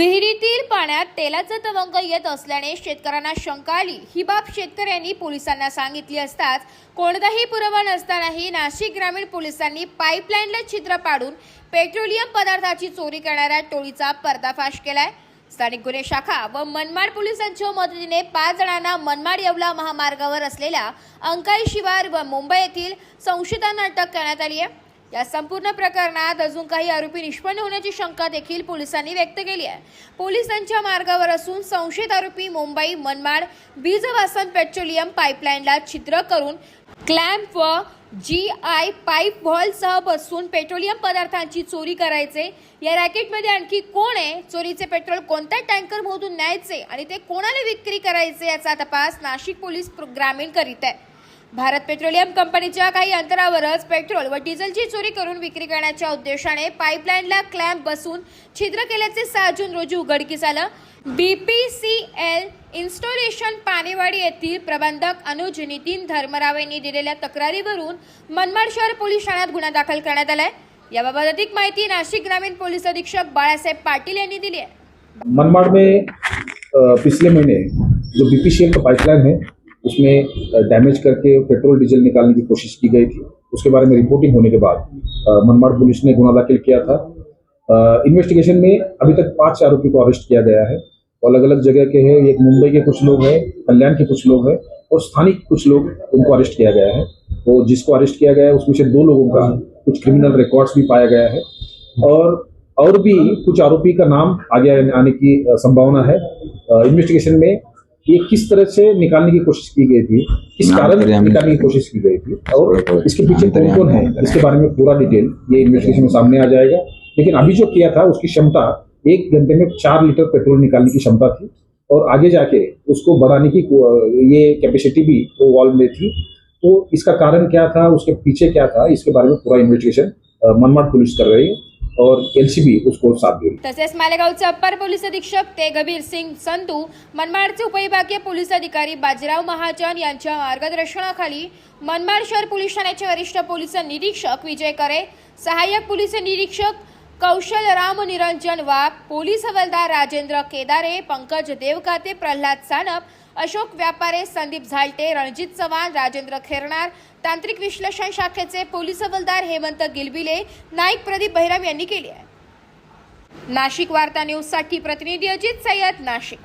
विहिरीतील पाण्यात तेलाचा तवंग येत असल्याने शेतकऱ्यांना शंका आली. ही बाब शेतकऱ्यांनी पोलिसांना सांगितली असताच कोणताही पुरावा नसतानाही नाशिक ग्रामीण पोलिसांनी पाईपलाईनला छिद्र पाडून पेट्रोलियम पदार्थाची चोरी करणाऱ्या टोळीचा पर्दाफाश केलाय. स्थानिक गुन्हे शाखा व मनमाड पोलिसांच्या मदतीने पाच जणांना मनमाड येवला महामार्गावर असलेल्या अंकाई शिवार व मुंबई येथील संशयितांना अटक करण्यात आली आहे. या संपूर्ण प्रकरणात अजून काही आरोपी निष्पन्न होण्याची शंका देखील पोलिसांनी व्यक्त केली आहे. पोलिसांच्या मार्गावर असून संशयित आरोपी मुंबई मनमाड बीजवासन पेट्रोलियम पाईपलाईनला छिद्र करून क्लॅम्प व जी आय पाईप व्हॉलसह बसून पेट्रोलियम पदार्थांची चोरी करायचे. या रॅकेटमध्ये आणखी कोण आहे? चोरीचे पेट्रोल कोणत्या टँकरमधून न्यायचे आणि ते कोणाला विक्री करायचे याचा तपास नाशिक पोलीस प्र- ग्रामीण करीत आहे. भारत पेट्रोलियम कंपनीच्या काही अंतरावरच पेट्रोल व डिझेलची चोरी करून विक्री करण्याच्या उद्देशाने पाईपलाईनला क्लॅम्प बसून छिद्र केल्याचे सहा जून रोजी उघडकीस आलं. एल इन्स्टॉलेशन पानेवाडी येथील प्रबंधक अनुज नितीन धर्मराव यांनी दिलेल्या तक्रारीवरून मनमाड शहर पोलीस ठाण्यात गुन्हा दाखल करण्यात आलाय. याबाबत अधिक माहिती नाशिक ग्रामीण पोलीस अधीक्षक बाळासाहेब पाटील यांनी दिली आहे. मनमाड़ में पिछले महीने जो बीपीसीएल का पाइपलाइन है उसमें डैमेज करके पेट्रोल डीजल निकालने की कोशिश की गई थी। उसके बारे में रिपोर्टिंग होने के बाद मनमाड़ पुलिस ने गुना दाखिल किया था। इन्वेस्टिगेशन में अभी तक पाँच आरोपी को अरेस्ट किया गया है। और अलग अलग जगह के हैं। एक मुंबई के कुछ लोग हैं, कल्याण के कुछ लोग हैं और स्थानीय कुछ लोग उनको अरेस्ट किया गया है। तो जिसको अरेस्ट किया गया है, उसमें से दो लोगों का कुछ क्रिमिनल रिकॉर्ड्स भी पाया गया है। और और भी कुछ आरोपी का नाम आगे आने की संभावना है। इन्वेस्टिगेशन में ये किस तरह से निकालने की कोशिश की गई थी? किस कारण निकालने की कोशिश की गई थी? और इसके पीछे कौन कौन है? इसके बारे में पूरा डिटेल ये इन्वेस्टिगेशन में सामने आ जाएगा। लेकिन अभी जो किया था उसकी क्षमता एक घंटे में चार लीटर पेट्रोल निकालने की क्षमता थी और आगे जाके उसको बढ़ाने की ये कैपेसिटी भी वो वॉल्व में थी। तो इसका कारण क्या था? उसके पीछे क्या था? इसके बारे में पूरा इन्वेस्टिगेशन मनमाड पुलिस कर रही है। और एलसीबी उसको साथ देईल तसेच मालेगावचे अप्पर पोलीस अधीक्षक तेगबीर सिंग संतू मनमाडचे उपविभागीय पोलीस अधिकारी बाजीराव महाजन यांच्या मार्गदर्शनाखाली मनमाड शहर पोलीस ठाण्याचे वरिष्ठ पोलीस निरीक्षक विजय करे सहाय्यक पोलीस निरीक्षक कौशल राम निरंजन वाघ पोलीस हवालदार राजेंद्र केदारे पंकज देवकाते प्रल्हाद सानप अशोक व्यापारे संदीप झालटे रणजित चव्हाण राजेंद्र खेरणार तांत्रिक विश्लेषण शाखेचे पोलीस हवालदार हेमंत गिलबिले नाईक प्रदीप बहिराम यांनी केली आहे. नाशिक वार्ता न्यूजसाठी प्रतिनिधी अजित सय्यद नाशिक.